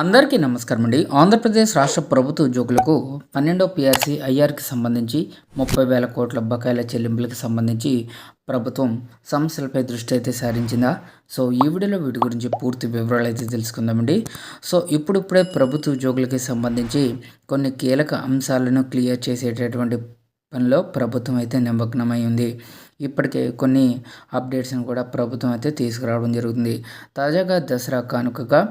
అందరికీ నమస్కారం అండి. ఆంధ్రప్రదేశ్ రాష్ట్ర ప్రభుత్వ ఉద్యోగులకు పన్నెండో పిఆర్సీ ఐఆర్కి సంబంధించి ముప్పై వేల కోట్ల బకాయిల చెల్లింపులకు సంబంధించి ప్రభుత్వం సమస్యలపై దృష్టి అయితే సారించిందా? సో ఈ వీడియోలో వీటి గురించి పూర్తి వివరాలు అయితే తెలుసుకుందామండి. సో ఇప్పుడిప్పుడే ప్రభుత్వ ఉద్యోగులకి సంబంధించి కొన్ని కీలక అంశాలను క్లియర్ చేసేటటువంటి పనిలో ప్రభుత్వం అయితే నిమగ్నమై ఉంది. ఇప్పటికే కొన్ని అప్డేట్స్ని కూడా ప్రభుత్వం అయితే తీసుకురావడం జరుగుతుంది. తాజాగా దసరా కానుకగా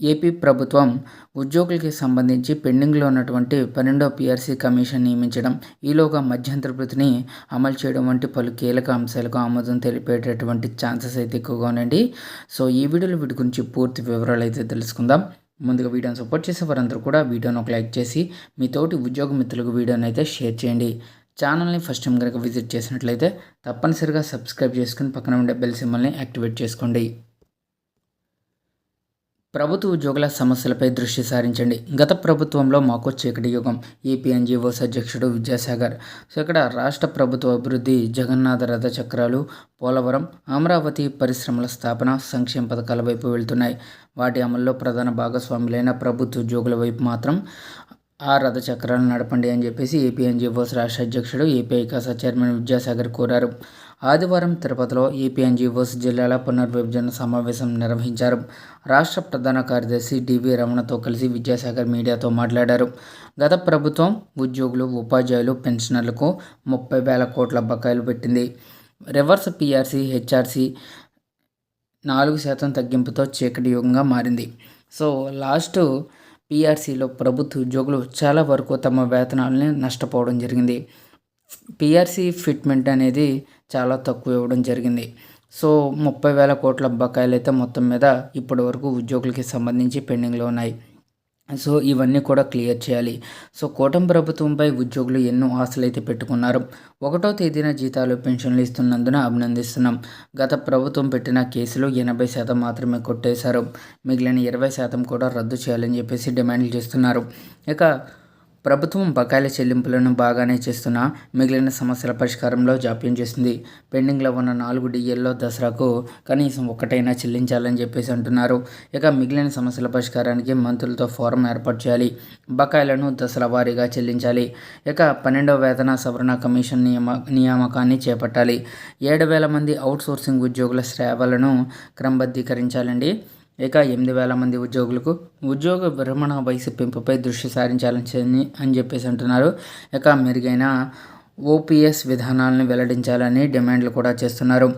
ఏపీ ప్రభుత్వం ఉద్యోగులకి సంబంధించి పెండింగ్లో ఉన్నటువంటి పన్నెండో పీఆర్సీ కమిషన్ నియమించడం ఈలోగా మధ్యంతర వృత్తిని అమలు చేయడం వంటి పలు కీలక అంశాలకు ఆమోదం తెలిపేటటువంటి ఛాన్సెస్ అయితే ఎక్కువగా ఉండండి సో ఈ వీడియోలో వీటి గురించి పూర్తి వివరాలు అయితే తెలుసుకుందాం. ముందుగా వీడియోని సపోర్ట్ చేసే వారందరూ కూడా వీడియోని ఒక లైక్ చేసి మీ తోటి ఉద్యోగ మిత్రులకు వీడియోని అయితే షేర్ చేయండి. ఛానల్ని ఫస్ట్ టైం కనుక విజిట్ చేసినట్లయితే తప్పనిసరిగా సబ్స్క్రైబ్ చేసుకుని పక్కన ఉండే బెల్ సింబల్ని యాక్టివేట్ చేసుకోండి. ప్రభుత్వ ఉద్యోగుల సమస్యలపై దృష్టి సారించండి. గత ప్రభుత్వంలో మాకు చీకటి యుగం. ఏపీఎన్జిఓస్ అధ్యక్షుడు విద్యాసాగర్. సో ఇక్కడ రాష్ట్ర ప్రభుత్వ అభివృద్ధి జగన్నాథ రథ చక్రాలు పోలవరం అమరావతి పరిశ్రమల స్థాపన సంక్షేమ పథకాల వైపు వెళ్తున్నాయి. వాటి అమల్లో ప్రధాన భాగస్వాములైన ప్రభుత్వ ఉద్యోగుల వైపు మాత్రం ఆ రథ చక్రాలను నడపండి అని చెప్పేసి ఏపీఎన్జీఓస్ రాష్ట్ర అధ్యక్షుడు ఏపీ ఐకాసా చైర్మన్ విద్యాసాగర్ కోరారు. ఆదివారం తిరుపతిలో ఏపీఎన్జీఓస్ జిల్లాల పునర్విభజన సమావేశం నిర్వహించారు. రాష్ట్ర ప్రధాన కార్యదర్శి డివి రమణతో కలిసి విద్యాసాగర్ మీడియాతో మాట్లాడారు. గత ప్రభుత్వం ఉద్యోగులు ఉపాధ్యాయులు పెన్షనర్లకు ముప్పై వేల కోట్ల బకాయిలు పెట్టింది. రివర్స్ పీఆర్సీ హెచ్ఆర్సీ నాలుగు శాతం తగ్గింపుతో చీకటి యుగంగా మారింది. సో లాస్ట్ పీఆర్సీలో ప్రభుత్వ ఉద్యోగులు చాలా వరకు తమ వేతనాలని నష్టపోవడం జరిగింది. పీఆర్సీ ఫిట్మెంట్ అనేది చాలా తక్కువ ఇవ్వడం జరిగింది. సో ముప్పై వేల కోట్ల బకాయిలు అయితే మొత్తం మీద ఇప్పటి వరకు ఉద్యోగులకి సంబంధించి పెండింగ్లో ఉన్నాయి. సో ఇవన్నీ కూడా క్లియర్ చేయాలి. సో కూటమి ప్రభుత్వంపై ఉద్యోగులు ఎన్నో ఆశలు అయితే పెట్టుకున్నారు. ఒకటో తేదీన జీతాలు పెన్షన్లు ఇస్తున్నందున అభినందిస్తున్నాం. గత ప్రభుత్వం పెట్టిన కేసులు ఎనభై శాతం మాత్రమే కొట్టేశారు. మిగిలిన ఇరవై శాతం కూడా రద్దు చేయాలని చెప్పేసి డిమాండ్లు చేస్తున్నారు. ఇక ప్రభుత్వం బకాయిల చెల్లింపులను బాగానే చేస్తున్నా మిగిలిన సమస్యల పరిష్కారంలో జాప్యం చేసింది. పెండింగ్లో ఉన్న నాలుగు డిఎల్లో దసరాకు కనీసం ఒక్కటైనా చెల్లించాలని చెప్పేసి అంటున్నారు. ఇక మిగిలిన సమస్యల పరిష్కారానికి మంత్రులతో ఫోరం ఏర్పాటు చేయాలి. బకాయిలను దసరా వారీగా చెల్లించాలి. ఇక పన్నెండవ వేతన సవరణ కమిషన్ నియమ నియామకాన్ని చేపట్టాలి. ఏడు వేల మంది అవుట్సోర్సింగ్ ఉద్యోగుల సేవలను క్రమబద్ధీకరించాలండి. ఇక ఎనిమిది వేల మంది ఉద్యోగులకు ఉద్యోగ విరమణ వయసు పెంపుపై దృష్టి సారించాలని అని చెప్పేసి అంటున్నారు. ఇక మెరుగైన ఓపీఎస్ విధానాలను వెల్లడించాలని డిమాండ్లు కూడా చేస్తున్నారు.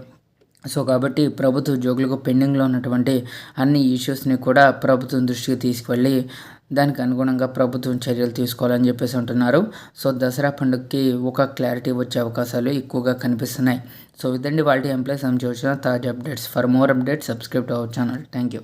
సో కాబట్టి ప్రభుత్వ ఉద్యోగులకు పెండింగ్లో ఉన్నటువంటి అన్ని ఇష్యూస్ని కూడా ప్రభుత్వం దృష్టికి తీసుకువెళ్ళి దానికి అనుగుణంగా ప్రభుత్వం చర్యలు తీసుకోవాలని చెప్పేసి అంటున్నారు. సో దసరా పండుగకి ఒక క్లారిటీ వచ్చే అవకాశాలు ఎక్కువగా కనిపిస్తున్నాయి. సో ఇదండి వాళ్ళ ఎంప్లాయీస్ సంబంధించిన తాజా updates. For more updates subscribe our channel thank you